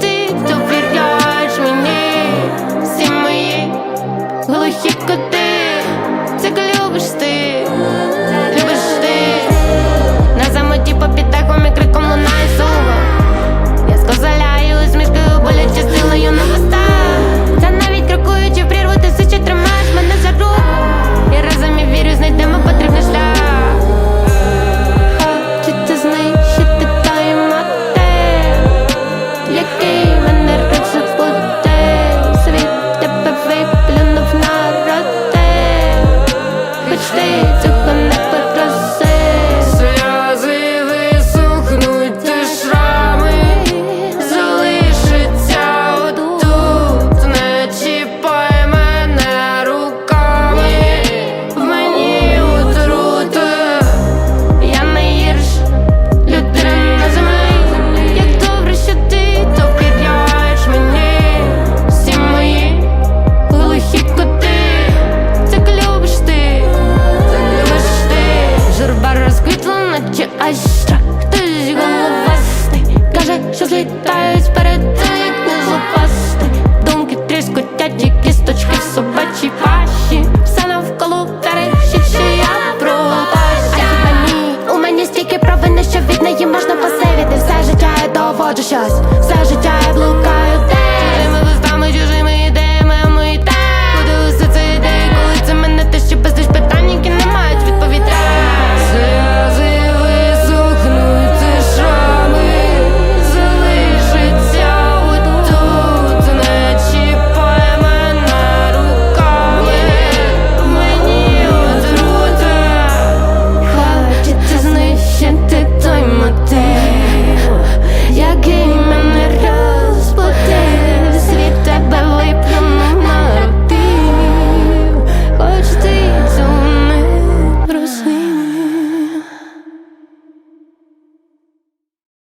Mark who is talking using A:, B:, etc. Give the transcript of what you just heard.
A: ти довіряєш мені. Всі мої глухі коти. stay. Хтось головастий каже, що злітають перед.